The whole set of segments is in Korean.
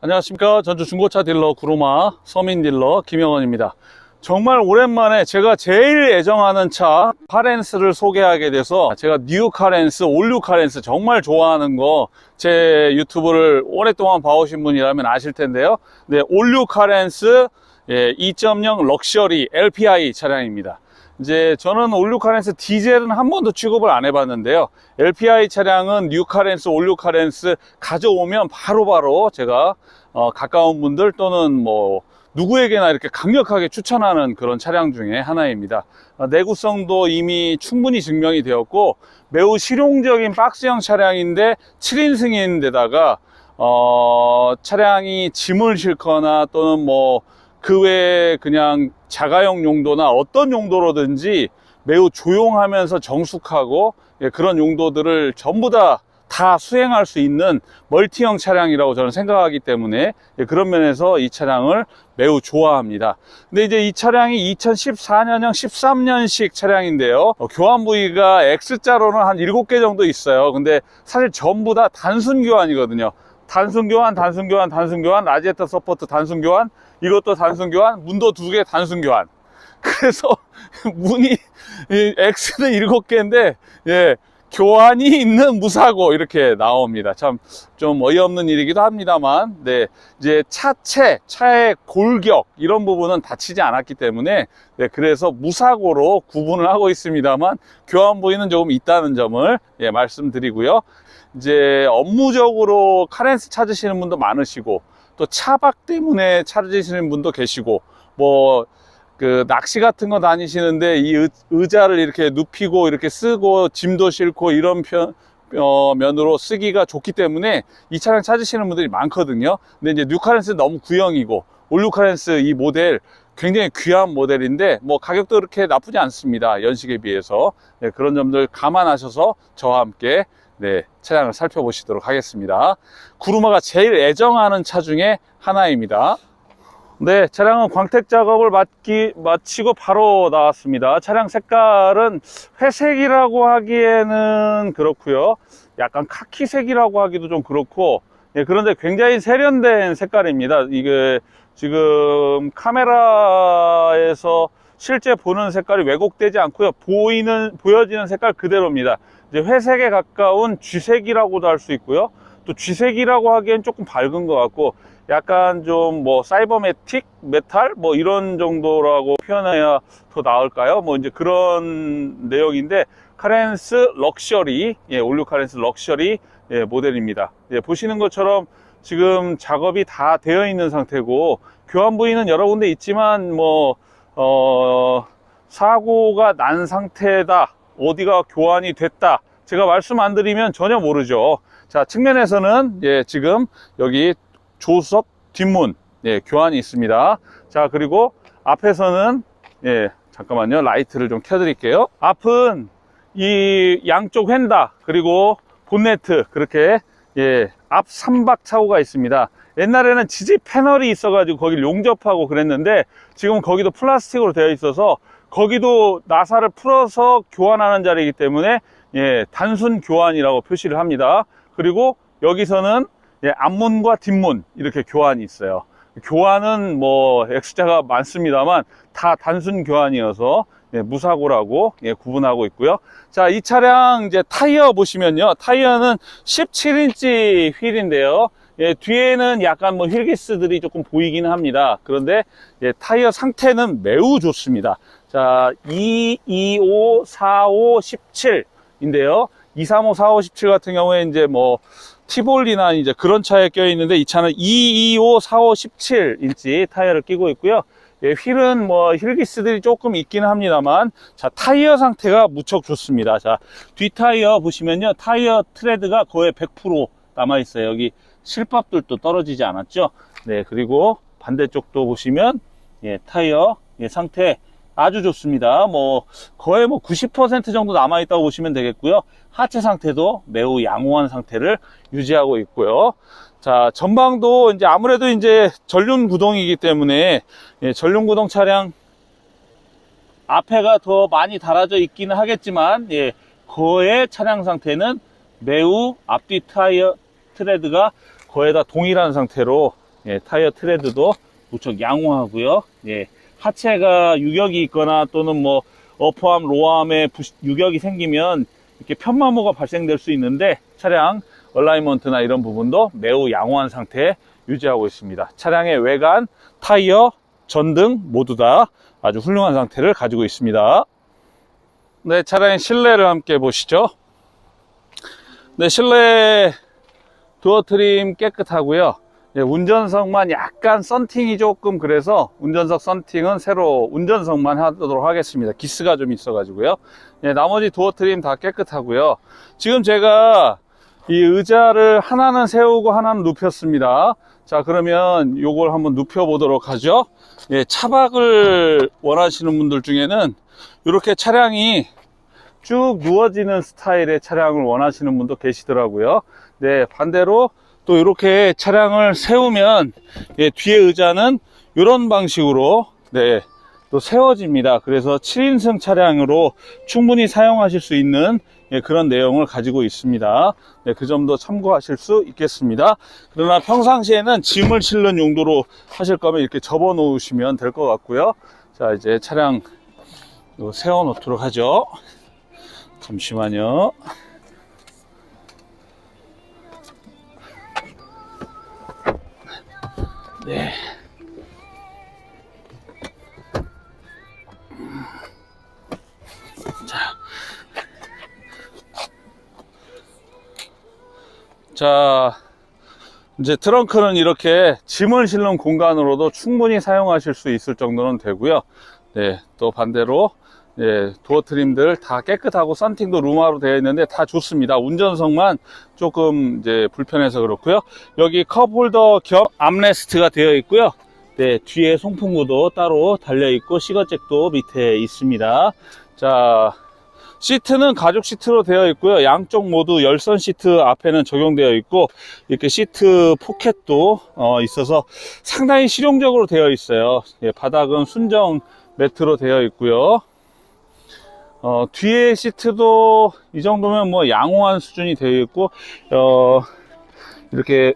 안녕하십니까. 전주 중고차 딜러 구로마 서민 딜러 김영원입니다. 정말 오랜만에 제가 제일 애정하는 차 카렌스를 소개하게 돼서 제가 뉴 카렌스, 올류 카렌스 정말 좋아하는 거 제 유튜브를 오랫동안 봐오신 분이라면 아실 텐데요. 네, 올류 카렌스 예, 2.0 럭셔리 LPI 차량입니다 이제 저는 올류 카렌스 디젤은 한 번도 취급을 안 해봤는데요. LPI 차량은 뉴 카렌스, 올류 카렌스 가져오면 바로바로 제가 어, 가까운 분들 또는 뭐 누구에게나 이렇게 강력하게 추천하는 그런 차량 중에 하나입니다. 어, 내구성도 이미 충분히 증명이 되었고 매우 실용적인 박스형 차량인데 7인승인데다가 어, 차량이 짐을 싣거나 또는 뭐 그 외에 그냥 자가용 용도나 어떤 용도로든지 매우 조용하면서 정숙하고 예, 그런 용도들을 전부 다다 수행할 수 있는 멀티형 차량이라고 저는 생각하기 때문에 예, 그런 면에서 이 차량을 매우 좋아합니다. 근데 이제 이 차량이 2014년형 13년식 차량인데요. 어, 교환 부위가 X자로는 한 7개 정도 있어요. 근데 사실 전부 다 단순 교환이거든요. 단순 교환, 단순 교환, 단순 교환, 라지에터 서포트 단순 교환, 이것도 단순 교환, 문도 두 개 단순 교환. 그래서 문이 이 X는 일곱 개인데 예 교환이 있는 무사고 이렇게 나옵니다. 참 좀 어이없는 일이기도 합니다만 네 이제 차체 차의 골격 이런 부분은 다치지 않았기 때문에 네 그래서 무사고로 구분을 하고 있습니다만 교환 부위는 조금 있다는 점을 예 말씀드리고요. 이제 업무적으로 카렌스 찾으시는 분도 많으시고 또 차박 때문에 찾으시는 분도 계시고 뭐 그 낚시 같은 거 다니시는데 이 의, 의자를 이렇게 눕히고 이렇게 쓰고 짐도 싣고 이런 편, 어, 면으로 쓰기가 좋기 때문에 이 차량 찾으시는 분들이 많거든요. 근데 이제 뉴카렌스 너무 구형이고 올뉴카렌스 이 모델 굉장히 귀한 모델인데 뭐 가격도 그렇게 나쁘지 않습니다. 연식에 비해서 네, 그런 점들 감안하셔서 저와 함께 네, 차량을 살펴보시도록 하겠습니다. 구루마가 제일 애정하는 차 중에 하나입니다. 네, 차량은 광택 작업을 마치, 마치고 바로 나왔습니다. 차량 색깔은 회색이라고 하기에는 그렇고요. 약간 카키색이라고 하기도 좀 그렇고, 예, 그런데 굉장히 세련된 색깔입니다. 이게 지금 카메라에서 실제 보는 색깔이 왜곡되지 않고요. 보이는, 보여지는 색깔 그대로입니다. 이제 회색에 가까운 쥐색이라고도 할 수 있고요. 또 쥐색이라고 하기엔 조금 밝은 것 같고, 약간 좀 뭐 사이버매틱 메탈 뭐 이런 정도라고 표현해야 더 나을까요? 뭐 이제 그런 내용인데 카렌스 럭셔리 예, 올류 카렌스 럭셔리 예, 모델입니다. 예, 보시는 것처럼 지금 작업이 다 되어 있는 상태고 교환 부위는 여러 군데 있지만 뭐 어, 사고가 난 상태다 어디가 교환이 됐다 제가 말씀 안 드리면 전혀 모르죠. 자 측면에서는 예, 지금 여기 조수석 뒷문 예, 교환이 있습니다. 자 그리고 앞에서는 예, 잠깐만요 라이트를 좀 켜드릴게요. 앞은 이 양쪽 휀다 그리고 본네트 그렇게 예, 앞 3박 차고가 있습니다. 옛날에는 지지 패널이 있어가지고 거기 용접하고 그랬는데 지금 거기도 플라스틱으로 되어 있어서 거기도 나사를 풀어서 교환하는 자리이기 때문에 예, 단순 교환이라고 표시를 합니다. 그리고 여기서는 예, 앞문과 뒷문 이렇게 교환이 있어요. 교환은 뭐 X자가 많습니다만 다 단순 교환이어서 예, 무사고라고 예, 구분하고 있고요. 자, 이 차량 이제 타이어 보시면요. 타이어는 17인치 휠인데요. 예, 뒤에는 약간 뭐 휠기스들이 조금 보이기는 합니다. 그런데 예, 타이어 상태는 매우 좋습니다. 자, 2, 2, 5, 4, 5, 17인데요. 2, 3, 5, 4, 5, 17 같은 경우에 이제 뭐 티볼리나 이제 그런 차에 껴 있는데 이 차는 2, 2, 5, 4, 5, 17인치 타이어를 끼고 있고요. 예, 휠은 뭐 힐기스들이 조금 있기는 합니다만 자 타이어 상태가 무척 좋습니다. 자뒤 타이어 보시면요 타이어 트레드가 거의 100% 남아 있어요. 여기 실밥들도 떨어지지 않았죠. 네 그리고 반대쪽도 보시면 예, 타이어 예, 상태 아주 좋습니다. 뭐 거의 뭐 90% 정도 남아 있다고 보시면 되겠고요. 하체 상태도 매우 양호한 상태를 유지하고 있고요. 자, 전방도 이제 아무래도 이제 전륜 구동이기 때문에 예, 전륜 구동 차량 앞에가 더 많이 달아져 있기는 하겠지만 예, 거의 차량 상태는 매우 앞뒤 타이어 트레드가 거의 다 동일한 상태로 예, 타이어 트레드도 무척 양호하고요. 예, 하체가 유격이 있거나 또는 뭐 어퍼암, 로암에 부- 유격이 생기면 이렇게 편마모가 발생될 수 있는데 차량 얼라이먼트나 이런 부분도 매우 양호한 상태 유지하고 있습니다. 차량의 외관, 타이어, 전등 모두 다 아주 훌륭한 상태를 가지고 있습니다. 네, 차량의 실내를 함께 보시죠. 네, 실내 도어 트림 깨끗하고요. 예, 운전석만 약간 썬팅이 조금 그래서 운전석 썬팅은 새로 운전석만 하도록 하겠습니다. 기스가 좀 있어 가지고요. 예, 나머지 도어 트림 다 깨끗하고요. 지금 제가 이 의자를 하나는 세우고 하나는 눕혔습니다. 자, 그러면 요걸 한번 눕혀 보도록 하죠. 예, 차박을 원하시는 분들 중에는 이렇게 차량이 쭉 누워지는 스타일의 차량을 원하시는 분도 계시더라고요. 네, 반대로 또 이렇게 차량을 세우면 예, 뒤에 의자는 이런 방식으로 네, 또 세워집니다. 그래서 7인승 차량으로 충분히 사용하실 수 있는 예, 그런 내용을 가지고 있습니다. 네, 그 점도 참고하실 수 있겠습니다. 그러나 평상시에는 짐을 실는 용도로 하실 거면 이렇게 접어 놓으시면 될 것 같고요. 자, 이제 차량 세워 놓도록 하죠. 잠시만요. 네. 자. 자, 이제 트렁크는 이렇게 짐을 실는 공간으로도 충분히 사용하실 수 있을 정도는 되고요. 네, 또 반대로 예, 도어 트림들 다 깨끗하고 썬팅도 루마로 되어 있는데 다 좋습니다. 운전석만 조금 이제 불편해서 그렇고요. 여기 컵홀더 겸 암레스트가 되어 있고요. 네, 뒤에 송풍구도 따로 달려 있고 시거잭도 밑에 있습니다. 자, 시트는 가죽 시트로 되어 있고요. 양쪽 모두 열선 시트 앞에는 적용되어 있고 이렇게 시트 포켓도 어, 있어서 상당히 실용적으로 되어 있어요. 예, 바닥은 순정 매트로 되어 있고요. 어, 뒤에 시트도 이 정도면 뭐 양호한 수준이 되어 있고 어, 이렇게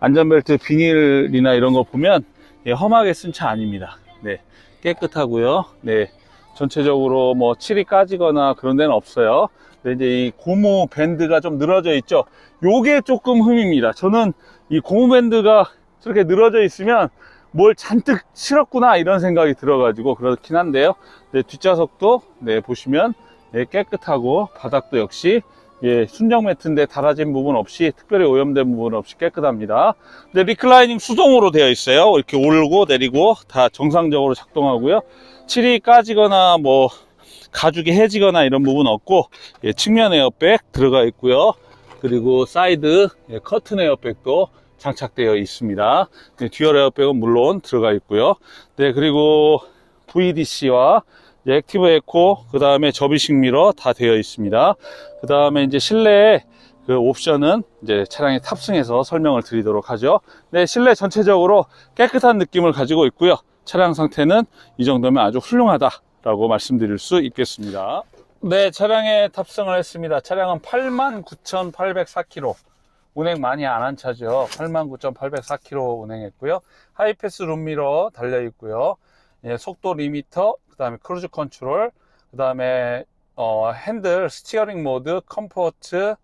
안전벨트 비닐이나 이런 거 보면 예, 험하게 쓴 차 아닙니다. 네, 깨끗하고요. 네, 전체적으로 뭐 칠이 까지거나 그런 데는 없어요. 근데 이제 이 고무 밴드가 좀 늘어져 있죠. 요게 조금 흠입니다. 저는 이 고무 밴드가 저렇게 늘어져 있으면 뭘 잔뜩 실었구나 이런 생각이 들어가지고 그렇긴 한데요. 네, 뒷좌석도 네, 보시면 네, 깨끗하고 바닥도 역시 예, 순정 매트인데 달아진 부분 없이 특별히 오염된 부분 없이 깨끗합니다. 근데 리클라이닝 수동으로 되어 있어요. 이렇게 오르고 내리고 다 정상적으로 작동하고요. 칠이 까지거나 뭐 가죽이 해지거나 이런 부분 없고 예, 측면 에어백 들어가 있고요. 그리고 사이드 예, 커튼 에어백도 장착되어 있습니다. 네, 듀얼 에어백은 물론 들어가 있고요. 네, 그리고 VDC와 액티브 에코, 그 다음에 접이식 미러 다 되어 있습니다. 그 다음에 이제 실내에 그 옵션은 이제 차량에 탑승해서 설명을 드리도록 하죠. 네, 실내 전체적으로 깨끗한 느낌을 가지고 있고요. 차량 상태는 이 정도면 아주 훌륭하다 라고 말씀드릴 수 있겠습니다. 네, 차량에 탑승을 했습니다. 차량은 89,804km. 운행 많이 안 한 차죠. 89,804km 운행했고요. 하이패스 룸미러 달려 있고요. 예, 속도 리미터, 그 다음에 크루즈 컨트롤, 그 다음에 어, 핸들, 스티어링 모드, 컴포트,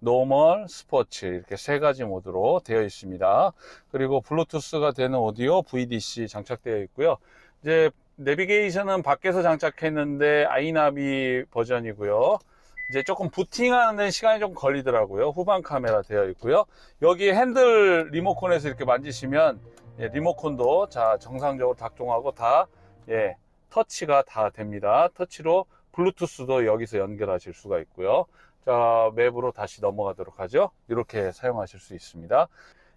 노멀, 스포츠 이렇게 세 가지 모드로 되어 있습니다. 그리고 블루투스가 되는 오디오 VDC 장착되어 있고요. 이제 내비게이션은 밖에서 장착했는데 아이나비 버전이고요. 이제 조금 부팅하는 시간이 좀 걸리더라고요. 후방 카메라 되어 있고요. 여기 핸들 리모컨에서 이렇게 만지시면 예, 리모컨도 자 정상적으로 작동하고 다 예, 터치가 다 됩니다. 터치로 블루투스도 여기서 연결하실 수가 있고요. 자, 맵으로 다시 넘어가도록 하죠. 이렇게 사용하실 수 있습니다.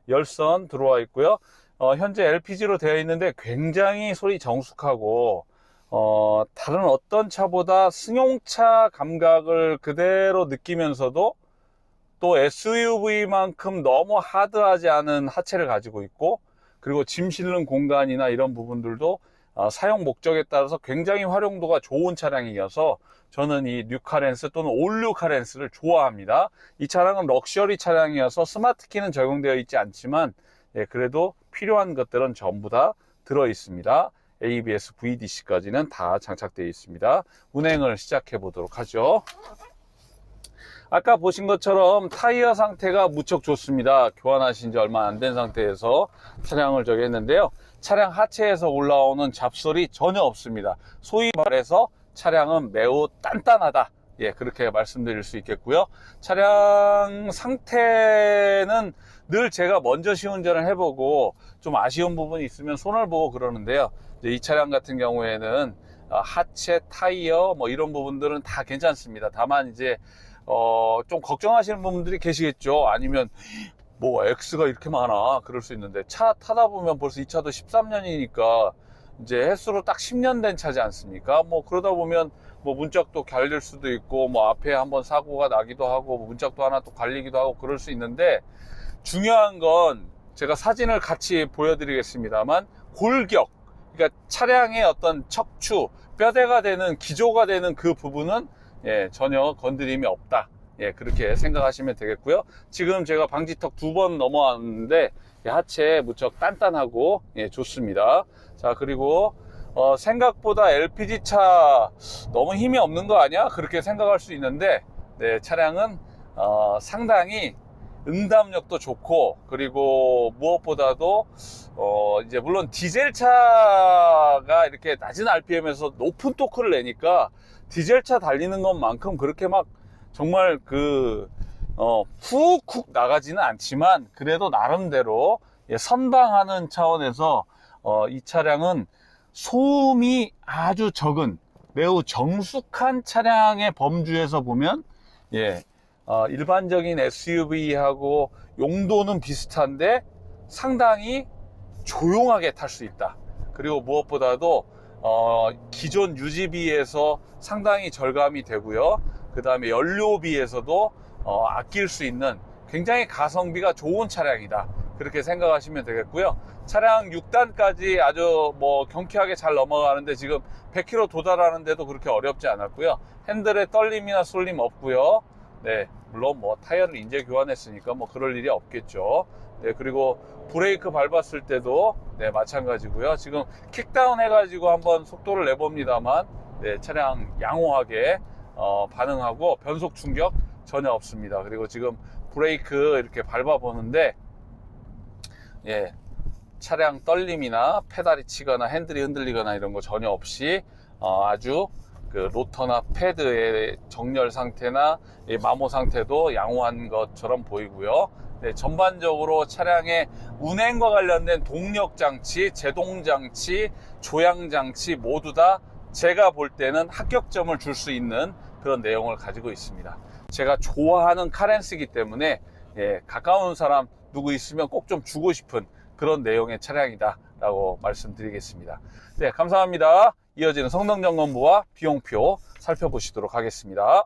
열선 들어와 있고요. 어, 현재 LPG로 되어 있는데 굉장히 소리 정숙하고 어, 다른 어떤 차보다 승용차 감각을 그대로 느끼면서도 또 SUV만큼 너무 하드하지 않은 하체를 가지고 있고 그리고 짐 실는 공간이나 이런 부분들도 어, 사용 목적에 따라서 굉장히 활용도가 좋은 차량이어서 저는 이 뉴카렌스 또는 올류 카렌스를 좋아합니다. 이 차량은 럭셔리 차량이어서 스마트 키는 적용되어 있지 않지만 예, 그래도 필요한 것들은 전부 다 들어 있습니다. ABS, VDC까지는 다 장착되어 있습니다. 운행을 시작해 보도록 하죠. 아까 보신 것처럼 타이어 상태가 무척 좋습니다. 교환하신 지 얼마 안 된 상태에서 차량을 저기 했는데요. 차량 하체에서 올라오는 잡소리 전혀 없습니다. 소위 말해서 차량은 매우 단단하다. 예, 그렇게 말씀드릴 수 있겠고요. 차량 상태는 늘 제가 먼저 시운전을 해보고 좀 아쉬운 부분이 있으면 손을 보고 그러는데요. 이 차량 같은 경우에는 아, 하체, 타이어 뭐 이런 부분들은 다 괜찮습니다. 다만 이제 어, 좀 걱정하시는 분들이 계시겠죠. 아니면 뭐 X가 이렇게 많아 그럴 수 있는데 차 타다 보면 벌써 이 차도 13년이니까 이제 횟수로 딱 10년 된 차지 않습니까? 뭐 그러다 보면 뭐 문짝도 갈릴 수도 있고 뭐 앞에 한번 사고가 나기도 하고 뭐 문짝도 하나 또 갈리기도 하고 그럴 수 있는데 중요한 건 제가 사진을 같이 보여드리겠습니다만 골격 그러니까 차량의 어떤 척추 뼈대가 되는 기조가 되는 그 부분은 예, 전혀 건드림이 없다. 예, 그렇게 생각하시면 되겠고요. 지금 제가 방지턱 두 번 넘어왔는데 예, 하체 무척 단단하고 예, 좋습니다. 자, 그리고 어, 생각보다 LPG 차 너무 힘이 없는 거 아니야? 그렇게 생각할 수 있는데 네, 차량은 어, 상당히 응답력도 좋고 그리고 무엇보다도 어 이제 물론 디젤 차가 이렇게 낮은 RPM에서 높은 토크를 내니까 디젤 차 달리는 것만큼 그렇게 막 정말 그 어, 훅훅 나가지는 않지만 그래도 나름대로 예, 선방하는 차원에서 어, 이 차량은 소음이 아주 적은 매우 정숙한 차량의 범주에서 보면 예, 어, 일반적인 SUV하고 용도는 비슷한데 상당히 조용하게 탈 수 있다. 그리고 무엇보다도 어, 기존 유지비에서 상당히 절감이 되고요. 그 다음에 연료비에서도 어, 아낄 수 있는 굉장히 가성비가 좋은 차량이다. 그렇게 생각하시면 되겠고요. 차량 6단까지 아주 뭐 경쾌하게 잘 넘어가는데 지금 100km 도달하는데도 그렇게 어렵지 않았고요. 핸들에 떨림이나 쏠림 없고요. 네, 물론 뭐 타이어를 인제 교환했으니까 뭐 그럴 일이 없겠죠. 네, 그리고 브레이크 밟았을 때도 네, 마찬가지고요. 지금 킥다운 해가지고 한번 속도를 내봅니다만 네, 차량 양호하게 어, 반응하고 변속 충격 전혀 없습니다. 그리고 지금 브레이크 이렇게 밟아 보는데 예, 차량 떨림이나 페달이 치거나 핸들이 흔들리거나 이런 거 전혀 없이 어, 아주 그 로터나 패드의 정렬 상태나 이 마모 상태도 양호한 것처럼 보이고요. 네, 전반적으로 차량의 운행과 관련된 동력 장치, 제동 장치, 조향 장치 모두 다 제가 볼 때는 합격점을 줄 수 있는 그런 내용을 가지고 있습니다. 제가 좋아하는 카렌스이기 때문에 예, 가까운 사람 누구 있으면 꼭 좀 주고 싶은 그런 내용의 차량이다 라고 말씀드리겠습니다. 네, 감사합니다. 이어지는 성능점검부와 비용표 살펴보시도록 하겠습니다.